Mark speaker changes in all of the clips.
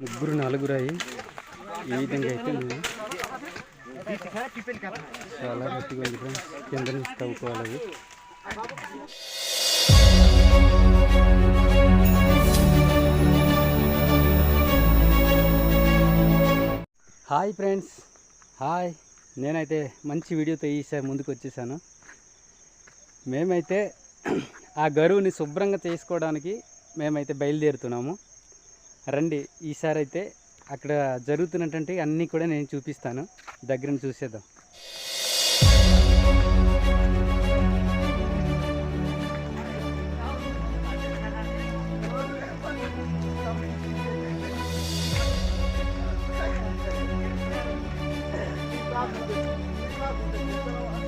Speaker 1: ముగ్గురు నలుగురు అయ్యి ఈ విధంగా అయితే మేము చాలా గట్టిగా ఉంది ఫ్రెండ్స్. కింద నుంచి తవ్వుకోవాలి హాయ్ ఫ్రెండ్స్. హాయ్. నేనైతే మంచి వీడియోతో ఈసారి ముందుకు వచ్చేసాను. మేమైతే ఆ గరువుని శుభ్రంగా చేసుకోవడానికి మేమైతే బయలుదేరుతున్నాము. రండి ఈసారి అయితే అక్కడ జరుగుతున్నటువంటి అన్నీ కూడా నేను చూపిస్తాను దగ్గర నుంచి
Speaker 2: you.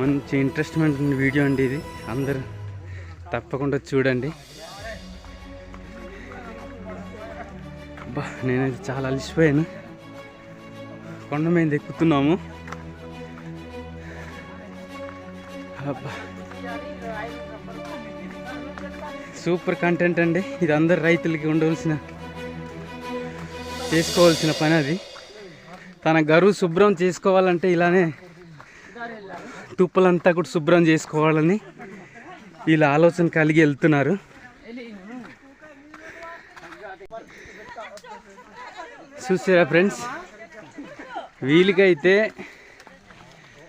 Speaker 1: మంచి ఇంట్రెస్ట్మెంట్ వీడియో అండి ఇది. అందరూ తప్పకుండా చూడండి. అబ్బా నేనైతే చాలా అలసిపోయాను. కొండ మీద ఎక్కుతున్నాము. అబ్బా. సూపర్ కంటెంట్ అండి. ఇది అందరు రైతులకి ఉండవలసిన చేసుకోవాల్సిన పని అది. తన గరువు శుభ్రం చేసుకోవాలంటే ఇలానే తుప్పలంతా కూడా శుభ్రం చేసుకోవాలని వీళ్ళ ఆలోచన కలిగి వెళ్తున్నారు. చూసారా ఫ్రెండ్స్? వీళ్ళకైతే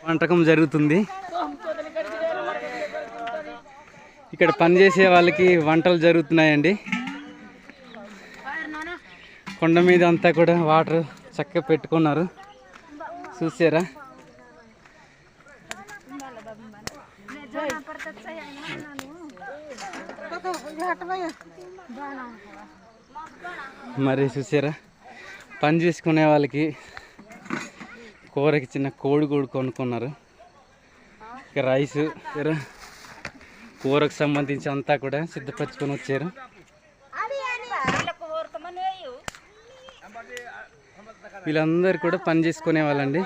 Speaker 1: వంటకం జరుగుతుంది. ఇక్కడ పనిచేసే వాళ్ళకి వంటలు జరుగుతున్నాయండి. కొండ మీద అంతా కూడా వాటర్ చక్కగా పెట్టుకున్నారు. చూసారా? మరి చూసారా? పని చేసుకునే వాళ్ళకి కూరకి చిన్న కోడి కూడా కొనుక్కున్నారు. ఇక రైస్ ఇర కూరకు సంబంధించి అంతా కూడా సిద్ధపరచుకొని వచ్చారు. వీళ్ళందరూ కూడా పని చేసుకునే వాళ్ళండి.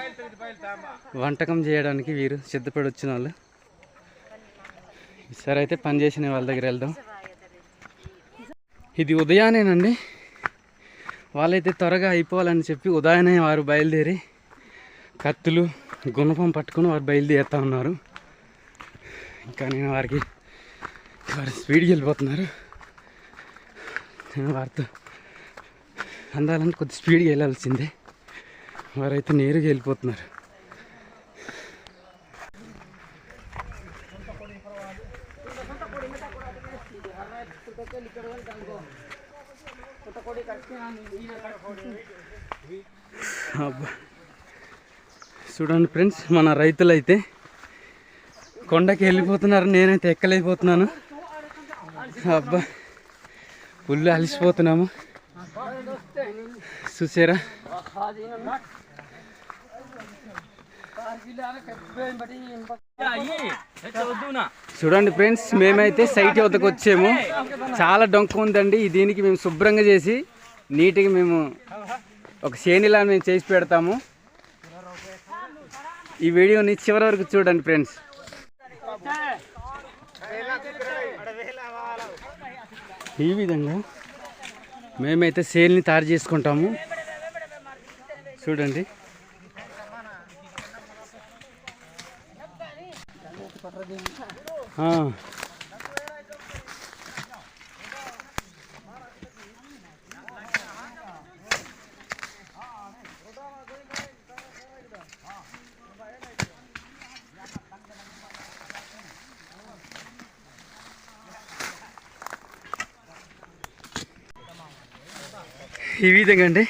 Speaker 1: వంటకం చేయడానికి వీరు సిద్ధపడి వచ్చిన వాళ్ళు. ఈసారి అయితే పని చేసిన వాళ్ళ దగ్గర వెళ్దాం. ఇది ఉదయానేనండి వాళ్ళైతే త్వరగా అయిపోవాలని చెప్పి ఉదయాన్నే వారు బయలుదేరి కత్తులు గుణపం పట్టుకుని వారు బయలుదేరుతా ఉన్నారు. ఇంకా నేను వారికి వారు స్పీడ్కి వెళ్ళిపోతున్నారు. నేను వారితో అందాలంటే కొద్ది స్పీడ్గా వెళ్ళాల్సిందే. వారైతే నేరుగా వెళ్ళిపోతున్నారు. అబ్బా. చూడండి ఫ్రెండ్స్ మన రైతులైతే కొండకి వెళ్ళిపోతున్నారు. నేనైతే ఎక్కలేకపోతున్నాను. అబ్బా ఫుల్ అలసిపోతున్నాము. చూసారా? చూడండి ఫ్రెండ్స్ మేమైతే సైట్ వద్దకు వచ్చాము. చాలా డొంక ఉందండి. దీనికి మేము శుభ్రంగా చేసి నీట్గా మేము ఒక శ్రేణిలా మేము చేసి పెడతాము. ఈ వీడియోని చివరి వరకు చూడండి ఫ్రెండ్స్. ఈ విధంగా మేమైతే సేల్ని తయారు చేసుకుంటాము. చూడండి. ఈ విధంగా అండి.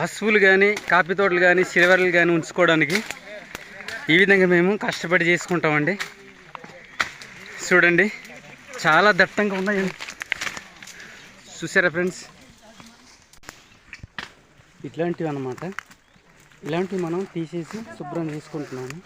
Speaker 1: పశువులు కానీ కాఫీ తోటలు కానీ సిల్వర్లు కానీ ఉంచుకోవడానికి ఈ విధంగా మేము కష్టపడి చేసుకుంటామండి. చూడండి చాలా దట్టంగా ఉన్నాయి. చూసారా ఫ్రెండ్స్? ఇట్లాంటివి అన్నమాట. ఇలాంటివి మనం తీసేసి శుభ్రం చేసుకుంటున్నాము.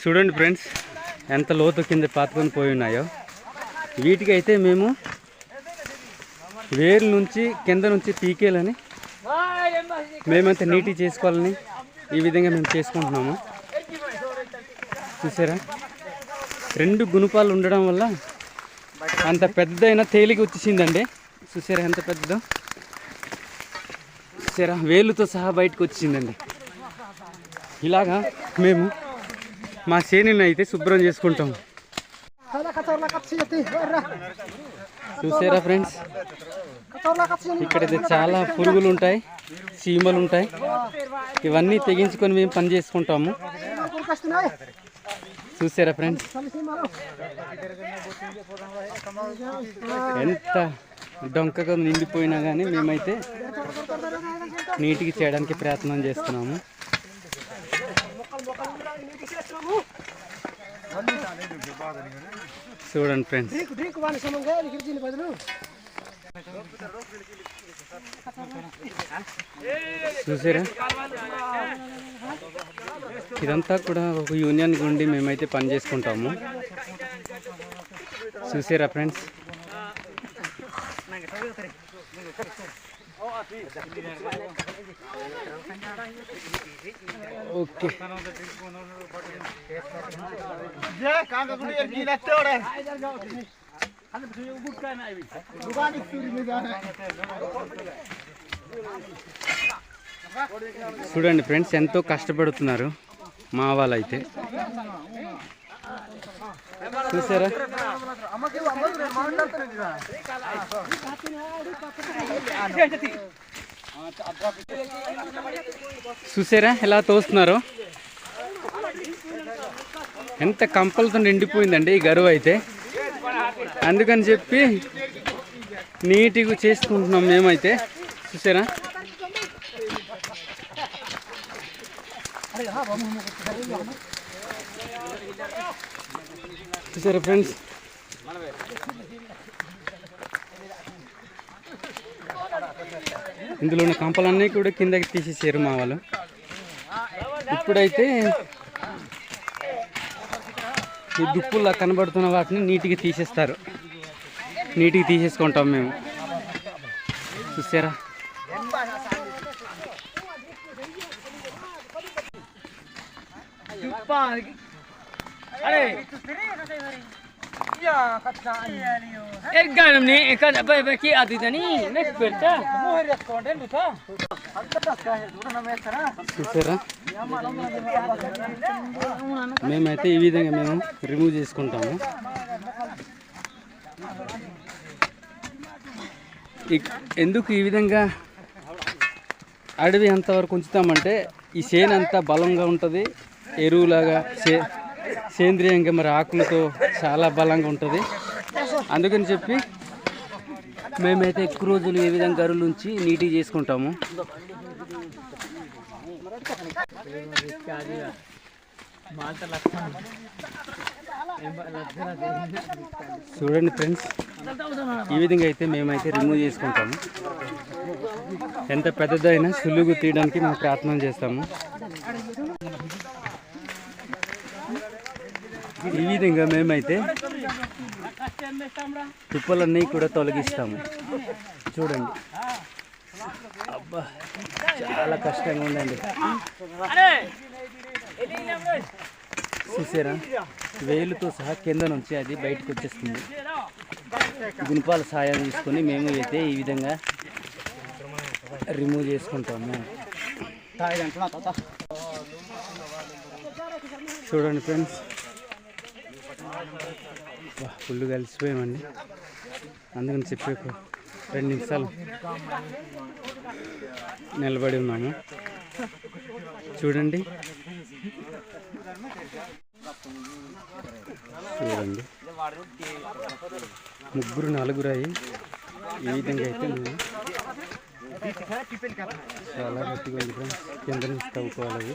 Speaker 1: చూడండి ఫ్రెండ్స్ ఎంత లోతు కింద పాతుకొని పోయి ఉన్నాయో. వీటికైతే మేము వేరు నుంచి కింద నుంచి పీకేలని మేమంతా నీటి చేసుకోవాలని ఈ విధంగా మేము చేసుకుంటున్నాము. చూసారా? రెండు గుణపాలు ఉండడం వల్ల అంత పెద్దదైనా తేలిక వచ్చేసిందండి. చూసారా ఎంత పెద్దదో? చూసారా? వేలుతో సహా బయటకు వచ్చిందండి. ఇలాగా మేము మా శ్రేణిని అయితే శుభ్రం చేసుకుంటాం. చూసారా ఫ్రెండ్స్? ఇక్కడైతే చాలా పురుగులు ఉంటాయి చీమలు ఉంటాయి. ఇవన్నీ తెగించుకొని మేము పని చేసుకుంటాము. చూసారా ఫ్రెండ్స్? ఎంత డొంకగా నిండిపోయినా కానీ మేమైతే నీటికి చేయడానికి ప్రయత్నం చేస్తున్నాము. చూడండి ఫ్రెండ్స్. చూసారా? ఇదంతా కూడా ఒక యూనియన్ గుండి మేమైతే పని చేసుకుంటాము. చూసారా ఫ్రెండ్స్? ఓకే.
Speaker 2: जे कांगा कुणी एक गिला तेवढा दुकान सुरी में जाना
Speaker 1: చూడండి ఫ్రెండ్స్ ఎంతో కష్టపడుతున్నారు మా వాళ్ళైతే చూసారా చూసారా ఎలా తోస్తున్నారు ఎంత కంపలతో నిండిపోయిందండి ఈ గరువు అయితే. అందుకని చెప్పి నీట్గా చేసుకుంటున్నాం మేమైతే. చూసారా? చూసారా ఫ్రెండ్స్? ఇందులో ఉన్న కంపలన్నీ కూడా కిందకి తీసేసారు మా వాళ్ళు. ఇప్పుడైతే ఈ దుప్పుల్లా కనబడుతున్న వాటిని నీట్గా తీసేస్తారు. నీట్గా తీసేసుకుంటాం మేము. చూసారా?
Speaker 3: ఎగ్గానం అది అని నెక్స్ట్ పెడతా.
Speaker 1: చూసారా? మేమైతే ఈ విధంగా మేము రిమూవ్ చేసుకుంటాము. ఎందుకు ఈ విధంగా అడవి అంతవరకు ఉంచుతామంటే ఈ సేన్ అంతా బలంగా ఉంటుంది. ఎరువులాగా సే సేంద్రియంగా మరి ఆకులతో చాలా బలంగా ఉంటుంది. అందుకని చెప్పి మేమైతే ఎక్కువ రోజులు ఏ విధంగా గరులు ఉంచి నీట్గా చేసుకుంటాము. చూడండి ఫ్రెండ్స్ ఈ విధంగా అయితే మేమైతే రిమూవ్ చేసుకుంటాము. ఎంత పెద్దదైనా సులుగు తీయడానికి మేము ప్రయత్నం చేస్తాము. ఈ విధంగా మేమైతే తుప్పలన్నీ కూడా తొలగిస్తాము. చూడండి. అబ్బా చాలా కష్టంగా ఉందండి. చూసారా? వేలుతో సహా కింద నుంచి అది బయటకు వచ్చేస్తుంది. గుణపాల సాయం తీసుకొని మేము అయితే ఈ విధంగా రిమూవ్ చేసుకుంటాము. చూడండి ఫ్రెండ్స్. ఫుల్ కలిసిపోయామండి. అందుకని చెప్పి రెండు నిమిషాలు నిలబడి ఉన్నాము. చూడండి. చూడండి. ముగ్గురు నలుగురు అయ్యి ఈ విధంగా అయితే మేము చాలా గట్టిగా ఉంది ఫ్రెండ్స్. కింద నుంచి తవ్వుకోవాలి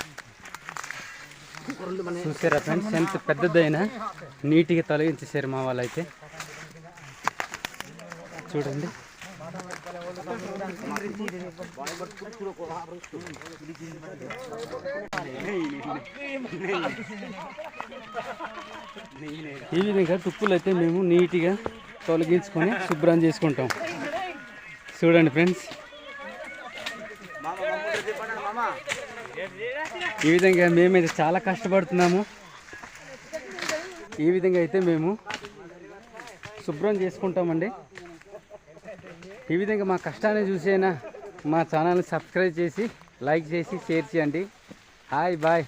Speaker 1: చూసారా ఫ్రెండ్స్ ఎంత పెద్దదైనా నీట్గా తొలగించేసారు మా వాళ్ళు అయితే చూడండి. ఈ విధంగా తుప్పులు అయితే మేము నీట్గా తొలగించుకొని శుభ్రం చేసుకుంటాం. చూడండి ఫ్రెండ్స్. ఈ విధంగా మేమైతే చాలా కష్టపడుతున్నాము. ఈ విధంగా అయితే మేము శుభ్రం చేసుకుంటామండి. ఈ విధంగా మా కష్టాన్ని చూసైనా మా ఛానల్ని సబ్స్క్రైబ్ చేసి లైక్ చేసి షేర్ చేయండి. Hi bye.